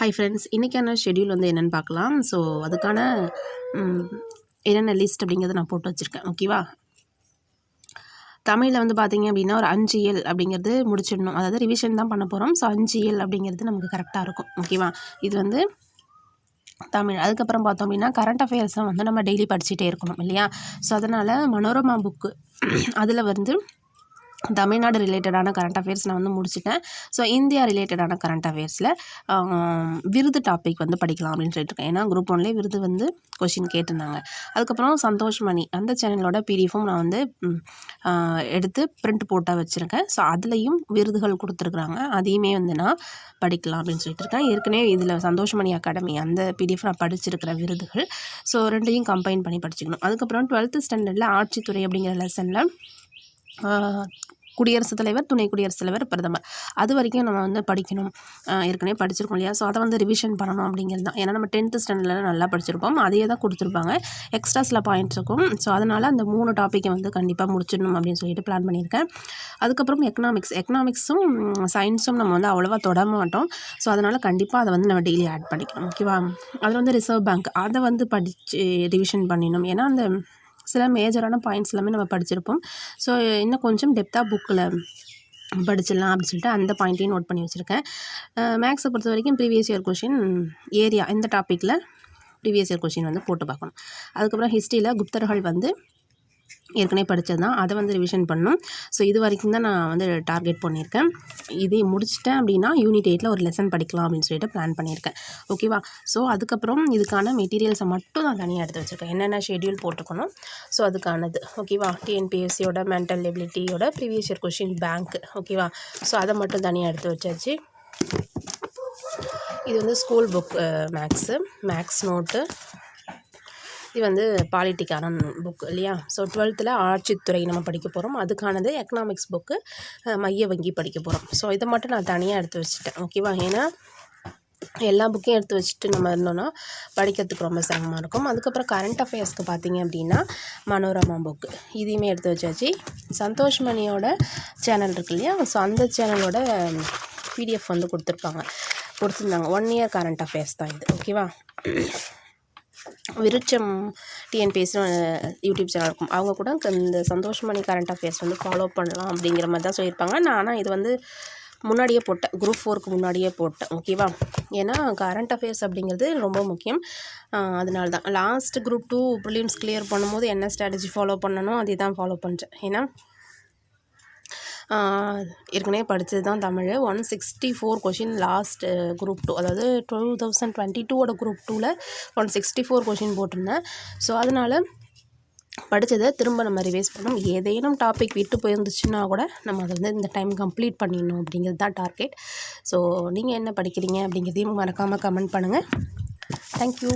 Hi friends இன்றைக்கான schedule வந்து என்னென்னு பார்க்கலாம். ஸோ அதுக்கான என்னென்ன லிஸ்ட் அப்படிங்கிறத நான் போட்டு வச்சுருக்கேன். ஓகேவா தமிழில் வந்து பார்த்தீங்க அப்படின்னா ஒரு அஞ்சு இயல் அப்படிங்கிறது முடிச்சிடணும். அதாவது ரிவிஷன் தான் பண்ண போகிறோம் ஸோ அஞ்சு இயல் அப்படிங்கிறது நமக்கு கரெக்டாக இருக்கும். ஓகேவா இது வந்து தமிழ். அதுக்கப்புறம் பார்த்தோம் அப்படின்னா கரண்ட் அஃபேர்ஸை வந்து நம்ம டெய்லி படிச்சுட்டே இருக்கணும் இல்லையா? ஸோ அதனால் மனோரமா புக்கு அதில் வந்து தமிழ்நாடு ரிலேட்டடான கரண்ட் அஃபேர்ஸ் நான் வந்து முடிச்சிட்டேன். ஸோ இந்தியா ரிலேட்டடான கரண்ட் அஃபேர்ஸில் விருது டாபிக் வந்து படிக்கலாம் அப்படின்னு சொல்லிட்டுருக்கேன் ஏன்னா குரூப் ஒன்லேயே விருது வந்து கொஷின் கேட்டிருந்தாங்க. அதுக்கப்புறம் சந்தோஷ் மணி அந்த சேனலோட பிடிஎஃபும் நான் வந்து எடுத்து பிரிண்ட் போட்டால் வச்சுருக்கேன். ஸோ அதுலேயும் விருதுகள் கொடுத்துருக்குறாங்க. அதையுமே வந்து நான் படிக்கலாம் அப்படின்னு சொல்லிட்டு இருக்கேன். ஏற்கனவே இதில் சந்தோஷமணி அகாடமி அந்த பிடிஎஃப் நான் படிச்சிருக்கிற விருதுகள். ஸோ ரெண்டையும் கம்பைன் பண்ணி படிச்சுக்கணும். அதுக்கப்புறம் டுவெல்த்து ஸ்டாண்டர்டில் ஆட்சித்துறை அப்படிங்கிற லெசனில் குடியரசுத் தலைவர் துணை குடியரசுத் தலைவர் பிரதமர். அது வரைக்கும் நம்ம வந்து படிக்கணும். ஏற்கனவே படிச்சிருக்கோம் இல்லையா? ஸோ அதை வந்து ரிவிஷன் பண்ணணும் அப்படிங்கிறது தான். ஏன்னா நம்ம டென்த்து ஸ்டாண்டர்டில் நல்லா படிச்சிருப்போம். அதையே தான் கொடுத்துருப்பாங்க. எக்ஸ்ட்ரா சில பாயிண்ட்ஸ் இருக்கும். ஸோ அதனால் அந்த மூணு டாப்பிக்கை வந்து கண்டிப்பாக முடிச்சிடணும் அப்படின்னு சொல்லிட்டு பிளான் பண்ணியிருக்கேன். அதுக்கப்புறம் எக்கனாமிக்ஸ் எக்கனாமிக்ஸும் சயின்ஸும் நம்ம வந்து அவ்வளோவா தொட மாட்டோம். ஸோ அதனால் கண்டிப்பாக அதை வந்து நம்ம டெய்லி ஆட் பண்ணிக்கணும். ஓகேவா அதில் வந்து ரிசர்வ் பேங்க் அதை வந்து படித்து ரிவிஷன் பண்ணிடணும். ஏன்னா அந்த சில மேஜரான பாயிண்ட்ஸ் எல்லாமே நம்ம படிச்சிருப்போம். ஸோ இன்னும் கொஞ்சம் டெப்த்தாக புக்கில் படிச்சிடலாம் அப்படின்னு சொல்லிட்டு அந்த பாயிண்ட்டையும் நோட் பண்ணி வச்சுருக்கேன். மேக்ஸை பொறுத்த வரைக்கும் ப்ரீவியஸ் இயர் கொஷின் ஏரியா இந்த டாப்பிக்கில் ப்ரீவியஸ் இயர் கொஷின் வந்து போட்டு பார்க்கணும். அதுக்கப்புறம் ஹிஸ்ட்ரியில் குப்தர்கள் வந்து ஏற்கனவே படித்தது தான். அதை வந்து ரிவிஷன் பண்ணணும் ஸோ இது வரைக்கும் தான் நான் வந்து டார்கெட் பண்ணியிருக்கேன். இதை முடிச்சிட்டேன் அப்படின்னா யூனிட் எயிட்டில் ஒரு லெசன் படிக்கலாம் அப்படின்னு சொல்லிட்டு பிளான் பண்ணியிருக்கேன். ஓகேவா ஸோ அதுக்கப்புறம் இதுக்கான மெட்டீரியல்ஸை மட்டும் நான் தனியாக எடுத்து வச்சுருக்கேன். என்னென்ன ஷெட்யூல் போட்டுக்கணும் ஸோ அதுக்கானது. ஓகேவா டிஎன்பிஎஸ்சியோட மென்டல் எபிலிட்டியோட ப்ரீவியஸ் இயர் கொஷின் பேங்க் ஓகேவா ஸோ அதை மட்டும் தனியாக எடுத்து வச்சாச்சு. இது வந்து school book maths maths note இது வந்து பாலிட்டிக்கான புக் இல்லையா? ஸோ டுவெல்த்தில் ஆட்சித்துறை நம்ம படிக்க போகிறோம் அதுக்கானது எக்கனாமிக்ஸ் புக்கு மைய வங்கி படிக்க போகிறோம் ஸோ இதை மட்டும் நான் தனியாக எடுத்து வச்சுட்டேன். ஓகேவா ஏன்னா எல்லா புக்கையும் எடுத்து வச்சுட்டு நம்ம இருந்தோம்னா படிக்கிறதுக்கு ரொம்ப சிரமமாக இருக்கும். அதுக்கப்புறம் கரண்ட் அஃபேர்ஸ்க்கு பார்த்தீங்க அப்படின்னா மனோரமா புக்கு இதையுமே எடுத்து வச்சாச்சு. சந்தோஷ் மணியோட சேனல் இருக்கு இல்லையா? ஸோ அந்த சேனலோட பிடிஎஃப் வந்து கொடுத்துருப்பாங்க. கொடுத்துருந்தாங்க. ஒன் இயர் கரண்ட் அஃபேர்ஸ் தான் இது. ஓகேவா விருட்சம் டிஎன்பிஎஸ்னு யூடியூப் சேனல் இருக்கும். அவங்க கூட இந்த சந்தோஷமணி கரண்ட் அஃபேர்ஸ் வந்து ஃபாலோ பண்ணலாம் அப்படிங்கிற மாதிரி தான் சொல்லியிருப்பாங்க. நான் ஆனால் இது வந்து முன்னாடியே போட்டேன். குரூப் ஃபோருக்கு முன்னாடியே போட்டேன். ஓகேவா ஏன்னா கரண்ட் அஃபேர்ஸ் அப்படிங்கிறது ரொம்ப முக்கியம். அதனால தான். Last group two prelims clear பண்ணும்போது என்ன ஸ்ட்ராட்டஜி ஃபாலோ பண்ணணும் அதே தான் ஃபாலோ பண்ணுறேன் ஏன்னா ஏற்கனவே படித்தது தான் Tamil. One sixty four question last group two அதாவது டூ தௌசண்ட் டுவெண்ட்டி டூவோட குரூப் டூவில் ஒன் சிக்ஸ்டி ஃபோர் கொஷின் போட்டிருந்தேன். ஸோ அதனால் படித்ததை திரும்ப நம்ம ரிவைஸ் பண்ணணும். ஏதேனும் டாபிக் விட்டு போயிருந்துச்சுன்னா கூட நம்ம அதை வந்து இந்த டைம் கம்ப்ளீட் பண்ணிடணும் அப்படிங்கிறது தான் டார்கெட் ஸோ நீங்கள் என்ன படிக்கிறீங்க அப்படிங்கிறதையும் மறக்காமல் கமெண்ட் பண்ணுங்கள் தேங்க்யூ